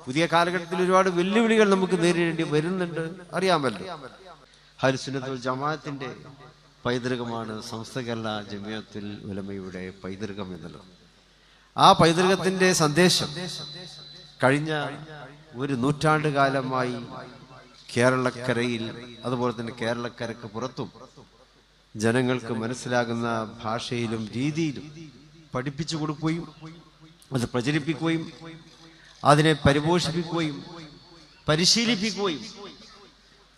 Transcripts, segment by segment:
പുതിയ കാലഘട്ടത്തിൽ ഒരുപാട് വെല്ലുവിളികൾ നമുക്ക് നേരിടേണ്ടി വരുന്നുണ്ട്. അറിയാമല്ലോ. ഹരിസുനത്തുൽ ജമാഅത്തിന്റെ പൈതൃകമാണ് സംസ്ഥ കേരള ജമിയത്തുൽ ഉലമയുടെ പൈതൃകം എന്നുള്ളത്. ആ പൈതൃകത്തിന്റെ സന്ദേശം കഴിഞ്ഞ ഒരു നൂറ്റാണ്ട് കാലമായി കേരളക്കരയിൽ അതുപോലെ തന്നെ കേരളക്കരക്ക് പുറത്തും ജനങ്ങൾക്ക് മനസ്സിലാകുന്ന ഭാഷയിലും രീതിയിലും പഠിപ്പിച്ചു കൊടുക്കുകയും അത് പ്രചരിപ്പിക്കുകയും അതിനെ പരിപോഷിപ്പിക്കുകയും പരിശീലിപ്പിക്കുകയും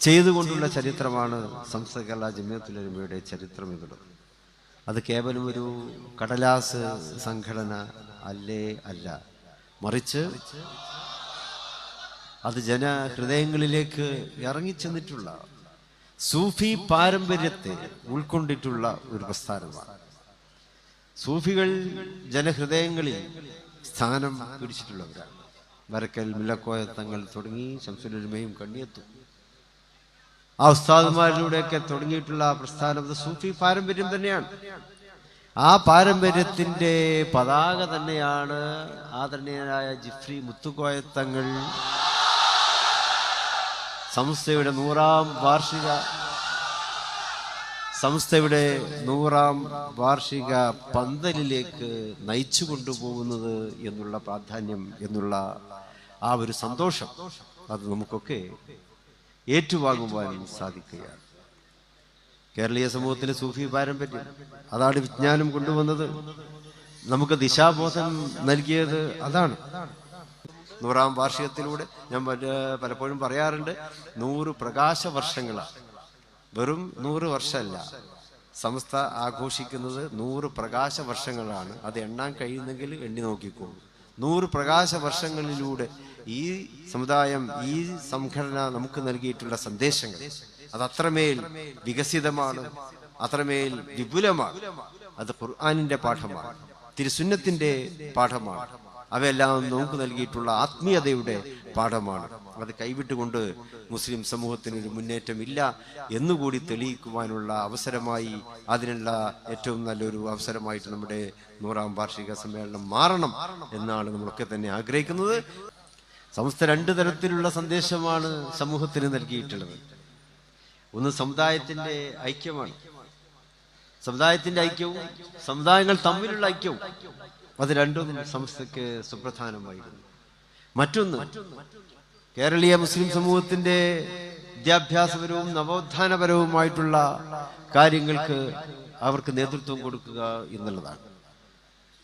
ചെയ്തുകൊണ്ടുള്ള ചരിത്രമാണ് സംസ്ഥാന കേരള ജമിയത്തുലമയുടെ ചരിത്രം എന്നുള്ളത്. അത് കേവലം ഒരു കടലാസ് സംഘടന അല്ലേ അല്ല. മറിച്ച് അത് ജനഹൃദയങ്ങളിലേക്ക് ഇറങ്ങിച്ചെന്നിട്ടുള്ള സൂഫി പാരമ്പര്യത്തെ ഉൾക്കൊണ്ടിട്ടുള്ള ഒരു പ്രസ്ഥാനമാണ്. സൂഫികൾ ജനഹൃദയങ്ങളിൽ സ്ഥാനം പിടിച്ചിട്ടുള്ളവരാണ്. വരക്കൽ മില്ലക്കോയ തങ്ങൾ തുടങ്ങി ശംസുലുമയും കണ്ണിയെത്തും. ആ ഉസ്താദുമാരിലൂടെയൊക്കെ തുടങ്ങിയിട്ടുള്ള പ്രസ്ഥാനം സൂഫി പാരമ്പര്യം തന്നെയാണ്. ആ പാരമ്പര്യത്തിന്റെ പതാക തന്നെയാണ് ആദരണീയനായ ജിഫ്രി മുത്തുക്കോയത്തങ്ങൾ സംസ്ഥയുടെ നൂറാം വാർഷിക സംസ്ഥയുടെ നൂറാം വാർഷിക പന്തലിലേക്ക് നയിച്ചു കൊണ്ടുപോകുന്നത് എന്നുള്ള പ്രാധാന്യം എന്നുള്ള ആ ഒരു സന്തോഷം അത് നമുക്കൊക്കെ ഏറ്റുവാങ്ങുവാൻ സാധിക്കുകയാണ്. കേരളീയ സമൂഹത്തിലെ സൂഫി പാരമ്പര്യം അതാണ് വിജ്ഞാനം കൊണ്ടുവന്നത്. നമുക്ക് ദിശാബോധം നൽകിയത് അതാണ്. നൂറാം വാർഷികത്തിലൂടെ ഞാൻ പലപ്പോഴും പറയാറുണ്ട് നൂറ് പ്രകാശ വർഷങ്ങളാണ് വെറും നൂറ് വർഷമല്ല. സംസ്ഥ ആഘോഷിക്കുന്നത് നൂറ് പ്രകാശ വർഷങ്ങളാണ്. അത് എണ്ണാൻ കഴിയുന്നെങ്കിൽ എണ്ണി നോക്കിക്കോ. നൂറ് പ്രകാശ വർഷങ്ങളിലൂടെ ഈ സമുദായം ഈ സംഘടന നമുക്ക് നൽകിയിട്ടുള്ള സന്ദേശങ്ങൾ അത് അത്രമേൽ വികസിതമാണ് അത്രമേൽ വിപുലമാണ്. അത് ഖുർആാനിന്റെ പാഠമാണ് തിരുസുന്നത്തിന്റെ പാഠമാണ്. അവയെല്ലാം നമുക്ക് നൽകിയിട്ടുള്ള ആത്മീയതയുടെ പാഠമാണ്. അത് കൈവിട്ടുകൊണ്ട് മുസ്ലിം സമൂഹത്തിന് ഒരു മുന്നേറ്റമില്ല എന്നുകൂടി തെളിയിക്കുവാനുള്ള അവസരമായി അതിനുള്ള ഏറ്റവും നല്ലൊരു അവസരമായിട്ട് നമ്മുടെ നൂറാം വാർഷിക സമ്മേളനം മാറണം എന്നാണ് നമ്മളൊക്കെ തന്നെ ആഗ്രഹിക്കുന്നത്. സംസ്ഥ രണ്ട് തരത്തിലുള്ള സന്ദേശമാണ് സമൂഹത്തിന് നൽകിയിട്ടുള്ളത്. ഒന്ന് സമുദായത്തിന്റെ ഐക്യമാണ്. സമുദായത്തിന്റെ ഐക്യവും സമുദായങ്ങൾ തമ്മിലുള്ള ഐക്യവും അത് രണ്ടും സംസ്ഥയ്ക്ക് സുപ്രധാനമായിരുന്നു. മറ്റൊന്ന് കേരളീയ മുസ്ലിം സമൂഹത്തിന്റെ വിദ്യാഭ്യാസപരവും നവോത്ഥാനപരവുമായിട്ടുള്ള കാര്യങ്ങൾക്ക് അവർക്ക് നേതൃത്വം കൊടുക്കുക എന്നുള്ളതാണ്.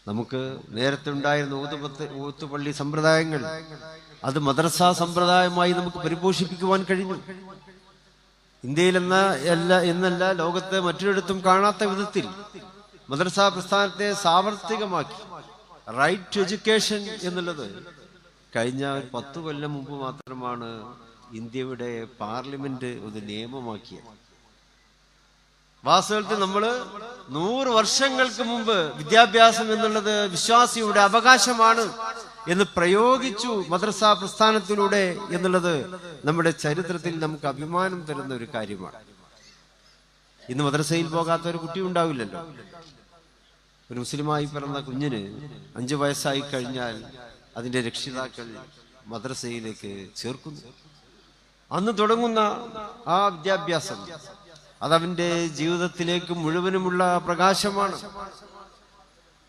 നമുക്ക് നേരത്തെ ഉണ്ടായിരുന്ന ഊത്തുപത്ത് ഊത്തുപള്ളി സമ്പ്രദായങ്ങൾ അത് മദ്രസ സമ്പ്രദായമായി നമുക്ക് പരിപോഷിപ്പിക്കുവാൻ കഴിഞ്ഞു. ഇന്ത്യയിൽ എന്ന എല്ലാ എന്നല്ല ലോകത്തെ മറ്റൊരിടത്തും കാണാത്ത വിധത്തിൽ മദ്രസ പ്രസ്ഥാനത്തെ സാവർത്തികമാക്കി റൈറ്റ് ടു എഡ്യൂക്കേഷൻ എന്നുള്ളത് കഴിഞ്ഞ പത്ത് കൊല്ലം മുമ്പ് മാത്രമാണ് ഇന്ത്യയുടെ പാർലമെന്റ് ഒരു നിയമമാക്കിയത്. വാസ്തവത്തിൽ നമ്മൾ നൂറ് വർഷങ്ങൾക്ക് മുമ്പ് വിദ്യാഭ്യാസം എന്നുള്ളത് വിശ്വാസിയുടെ അവകാശമാണ് എന്ന് പ്രയോഗിച്ചു മദ്രസ പ്രസ്ഥാനത്തിലൂടെ എന്നുള്ളത് നമ്മുടെ ചരിത്രത്തിൽ നമുക്ക് അഭിമാനം തരുന്ന ഒരു കാര്യമാണ്. ഇന്ന് മദ്രസയിൽ പോകാത്ത ഒരു കുട്ടി ഉണ്ടാവില്ലല്ലോ. ഒരു മുസ്ലിമായി പിറന്ന കുഞ്ഞിന് അഞ്ചു വയസ്സായി കഴിഞ്ഞാൽ അതിന്റെ രക്ഷിതാക്കൾ മദ്രസയിലേക്ക് ചേർക്കുന്നു. അന്ന് തുടങ്ങുന്ന ആ വിദ്യാഭ്യാസം അതവന്റെ ജീവിതത്തിലേക്ക് മുഴുവനുമുള്ള പ്രകാശമാണ്.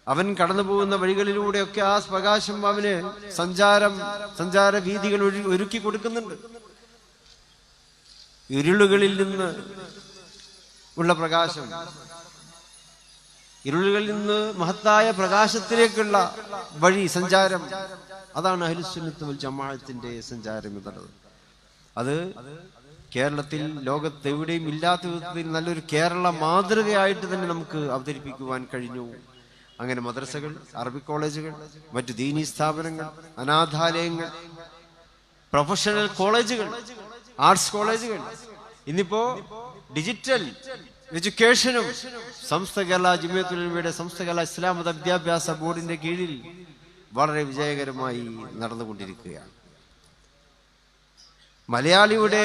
അവൻ കടന്നു പോകുന്ന വഴികളിലൂടെയൊക്കെ ആ പ്രകാശം അവന് സഞ്ചാരം സഞ്ചാര വീതികൾ ഒരുക്കി കൊടുക്കുന്നുണ്ട്. ഇരുളുകളിൽ നിന്ന് ഉള്ള പ്രകാശം ഇരുളുകളിൽ നിന്ന് മഹത്തായ പ്രകാശത്തിലേക്കുള്ള വഴി സഞ്ചാരം. അതാണ് അഹ്ലുസുന്നത്ത് വൽ ജമാഅത്തിന്റെ സഞ്ചാരം എന്നുള്ളത്. അത് കേരളത്തിൽ ലോകത്ത് എവിടെയും ഇല്ലാത്ത വിധത്തിൽ നല്ലൊരു കേരള മാതൃകയായിട്ട് തന്നെ നമുക്ക് അവതരിപ്പിക്കുവാൻ കഴിഞ്ഞു. അങ്ങനെ മദ്രസകൾ അറബി കോളേജുകൾ മറ്റു ദീനി സ്ഥാപനങ്ങൾ അനാഥാലയങ്ങൾ പ്രൊഫഷണൽ കോളേജുകൾ ആർട്സ് കോളേജുകൾ. ഇന്നിപ്പോ ഡിജിറ്റൽ എഡ്യൂക്കേഷനും സംസ്ഥ കേരള ജുമിയത്തുലമയുടെ സംസ്ഥ കേരള ഇസ്ലാം മത വിദ്യാഭ്യാസ ബോർഡിന്റെ കീഴിൽ വളരെ വിജയകരമായി നടന്നുകൊണ്ടിരിക്കുകയാണ്. മലയാളിയുടെ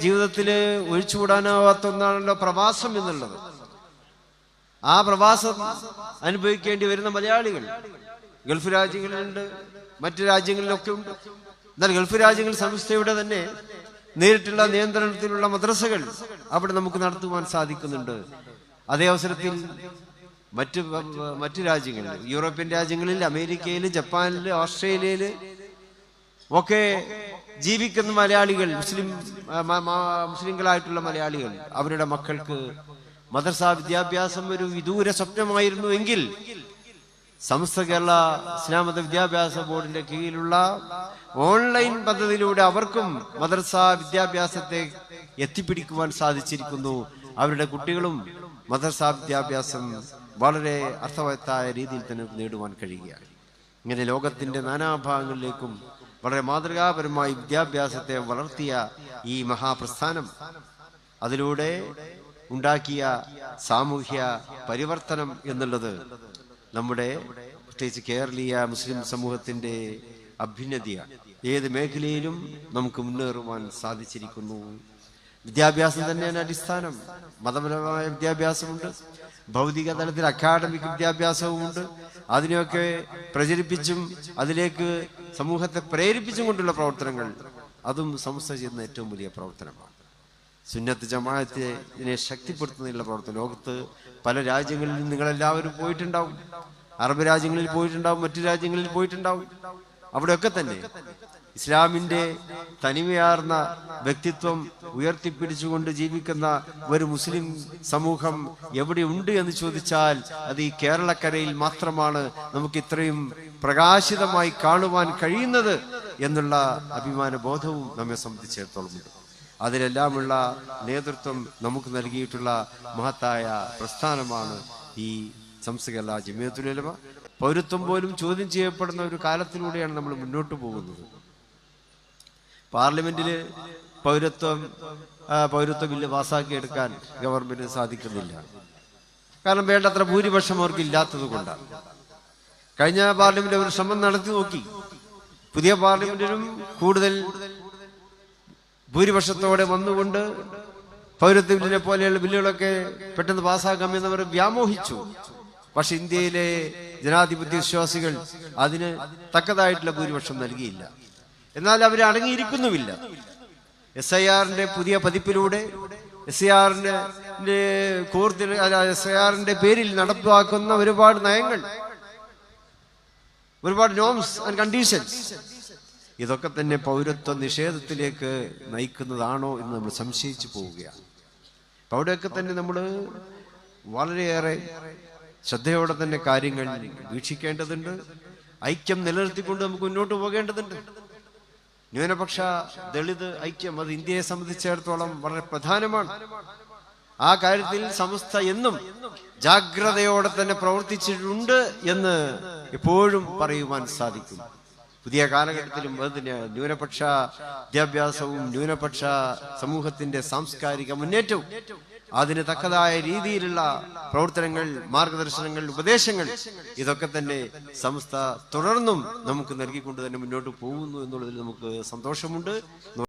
ജീവിതത്തിൽ ഒഴിച്ചുകൂടാനാവാത്ത ഒന്നാണല്ലോ പ്രവാസം എന്നുള്ളത്. ആ പ്രവാസം അനുഭവിക്കേണ്ടി വരുന്ന മലയാളികൾ ഗൾഫ് രാജ്യങ്ങളിലുണ്ട് മറ്റു രാജ്യങ്ങളിലൊക്കെ ഉണ്ട്. എന്നാൽ ഗൾഫ് രാജ്യങ്ങൾ സംസ്ഥയുടെ തന്നെ നേരിട്ടുള്ള നിയന്ത്രണത്തിലുള്ള മദ്രസകൾ അവിടെ നമുക്ക് നടത്തുവാൻ സാധിക്കുന്നുണ്ട്. അതേ അവസരത്തിൽ മറ്റ് മറ്റ് രാജ്യങ്ങളിൽ യൂറോപ്യൻ രാജ്യങ്ങളിൽ അമേരിക്കയിൽ ജപ്പാനിൽ ഓസ്ട്രേലിയയിൽ ഒക്കെ ജീവിക്കുന്ന മലയാളികൾ മുസ്ലിം മുസ്ലിങ്ങളായിട്ടുള്ള മലയാളികൾ അവരുടെ മക്കൾക്ക് മദ്രസ വിദ്യാഭ്യാസം ഒരു വിദൂര സ്വപ്നമായിരുന്നു എങ്കിൽ സമസ്ത കേരള ഇസ്ലാമത വിദ്യാഭ്യാസ ബോർഡിന്റെ കീഴിലുള്ള ഓൺലൈൻ പദ്ധതിയിലൂടെ അവർക്കും മദ്രസ വിദ്യാഭ്യാസത്തെ എത്തിപ്പിടിക്കുവാൻ സാധിച്ചിരിക്കുന്നു. അവരുടെ കുട്ടികളും മദ്രസ വിദ്യാഭ്യാസം വളരെ അർത്ഥവത്തായ രീതിയിൽ തന്നെ നേടുവാൻ കഴിയുകയാണ്. ഇങ്ങനെ ലോകത്തിന്റെ നാനാഭാഗങ്ങളിലേക്കും വളരെ മാതൃകാപരമായി വിദ്യാഭ്യാസത്തെ വളർത്തിയ ഈ മഹാപ്രസ്ഥാനം അതിലൂടെ ഉണ്ടാക്കിയ സാമൂഹ്യ പരിവർത്തനം എന്നുള്ളത് നമ്മുടെ പ്രത്യേകിച്ച് കേരളീയ മുസ്ലിം സമൂഹത്തിന്റെ അഭ്യുന്നതിയാണ് ഏത് മേഖലയിലും നമുക്ക് മുന്നേറുവാൻ സാധിച്ചിരിക്കുന്നു. വിദ്യാഭ്യാസം തന്നെയാണ് അടിസ്ഥാനം. മതപരമായ വിദ്യാഭ്യാസമുണ്ട്. ഭൗതിക തലത്തിൽ അക്കാഡമിക് വിദ്യാഭ്യാസവുമുണ്ട്. അതിനെയൊക്കെ പ്രചരിപ്പിച്ചും അതിലേക്ക് സമൂഹത്തെ പ്രേരിപ്പിച്ചും കൊണ്ടുള്ള പ്രവർത്തനങ്ങൾ. അതും സംസ്ഥ ചെയ്യുന്ന ഏറ്റവും വലിയ പ്രവർത്തനമാണ്. സുന്നത്ത് ജമാഅത്തെ ഇതിനെ ശക്തിപ്പെടുത്തുന്നതിനുള്ള പ്രവർത്തനം. ലോകത്ത് പല രാജ്യങ്ങളിൽ നിങ്ങളെല്ലാവരും പോയിട്ടുണ്ടാവും. അറബ് രാജ്യങ്ങളിൽ പോയിട്ടുണ്ടാവും മറ്റു രാജ്യങ്ങളിൽ പോയിട്ടുണ്ടാവും. അവിടെയൊക്കെ തന്നെ ഇസ്ലാമിന്റെ തനിമയാർന്ന വ്യക്തിത്വം ഉയർത്തിപ്പിടിച്ചുകൊണ്ട് ജീവിക്കുന്ന ഒരു മുസ്ലിം സമൂഹം എവിടെ ഉണ്ട് എന്ന് ചോദിച്ചാൽ അത് ഈ കേരളക്കരയിൽ മാത്രമാണ് നമുക്ക് ഇത്രയും പ്രകാശിതമായി കാണുവാൻ കഴിയുന്നത് എന്നുള്ള അഭിമാന ബോധവും നമ്മെ സംബന്ധിച്ചിടത്തോളം ഉണ്ട് അതിലെല്ലാമുള്ള നേതൃത്വം നമുക്ക് നൽകിയിട്ടുള്ള മഹത്തായ പ്രസ്ഥാനമാണ് ഈ സംസ്കല ജമിയത്തുലമ പൗരത്വം പോലും ചോദ്യം ചെയ്യപ്പെടുന്ന ഒരു കാലത്തിലൂടെയാണ് നമ്മൾ മുന്നോട്ട് പോകുന്നത്. പാർലമെന്റിൽ പൗരത്വം പൗരത്വ ബില്ല് പാസ്സാക്കിയെടുക്കാൻ ഗവൺമെന്റിന് സാധിക്കുന്നില്ല. കാരണം വേണ്ടത്ര ഭൂരിപക്ഷം അവർക്ക് ഇല്ലാത്തത് കൊണ്ടാണ്. കഴിഞ്ഞ പാർലമെന്റ് അവർ ശ്രമം നടത്തി നോക്കി. പുതിയ പാർലമെന്റിനും കൂടുതൽ ഭൂരിപക്ഷത്തോടെ വന്നുകൊണ്ട് പൗരത്വ ബില്ലിനെ പോലെയുള്ള ബില്ലുകളൊക്കെ പെട്ടെന്ന് പാസ്സാക്കാമെന്ന് അവർ വ്യാമോഹിച്ചു. പക്ഷെ ഇന്ത്യയിലെ ജനാധിപത്യ വിശ്വാസികൾ അതിന് തക്കതായിട്ടുള്ള ഭൂരിപക്ഷം നൽകിയില്ല. എന്നാൽ അവർ അടങ്ങിയിരിക്കുന്നുമില്ല. എസ് ഐ ആറിന്റെ പുതിയ പതിപ്പിലൂടെ എസ് ഐ ആറിന്റെ കോർത്തിന് എസ് ഐ ആറിന്റെ പേരിൽ നടപ്പാക്കുന്ന ഒരുപാട് നയങ്ങൾ ഒരുപാട് നോംസ് ആൻഡ് കണ്ടീഷൻസ് ഇതൊക്കെ തന്നെ പൗരത്വ നിഷേധത്തിലേക്ക് നയിക്കുന്നതാണോ എന്ന് നമ്മൾ സംശയിച്ചു പോവുകയാണ്. അപ്പൊ അവിടെയൊക്കെ തന്നെ നമ്മൾ വളരെയേറെ ശ്രദ്ധയോടെ തന്നെ കാര്യങ്ങൾ വീക്ഷിക്കേണ്ടതുണ്ട്. ഐക്യം നിലനിർത്തിക്കൊണ്ട് നമുക്ക് മുന്നോട്ട് പോകേണ്ടതുണ്ട്. ന്യൂനപക്ഷ ദളിത് ഐക്യം അത് ഇന്ത്യയെ സംബന്ധിച്ചിടത്തോളം വളരെ പ്രധാനമാണ്. ആ കാര്യത്തിൽ സമസ്ത എന്നും ജാഗ്രതയോടെ തന്നെ പ്രവർത്തിച്ചിട്ടുണ്ട് എന്ന് എപ്പോഴും പറയുവാൻ സാധിക്കും. പുതിയ കാലഘട്ടത്തിലും അത് തന്നെയാണ് ന്യൂനപക്ഷ വിദ്യാഭ്യാസവും ന്യൂനപക്ഷ സമൂഹത്തിന്റെ സാംസ്കാരിക മുന്നേറ്റവും അതിന് തക്കതായ രീതിയിലുള്ള പ്രവർത്തനങ്ങൾ മാർഗദർശനങ്ങൾ ഉപദേശങ്ങൾ ഇതൊക്കെ തന്നെ സംസ്ഥ തുടർന്നും നമുക്ക് നൽകിക്കൊണ്ട് തന്നെ മുന്നോട്ട് പോകുന്നു എന്നുള്ളതിൽ നമുക്ക് സന്തോഷമുണ്ട്.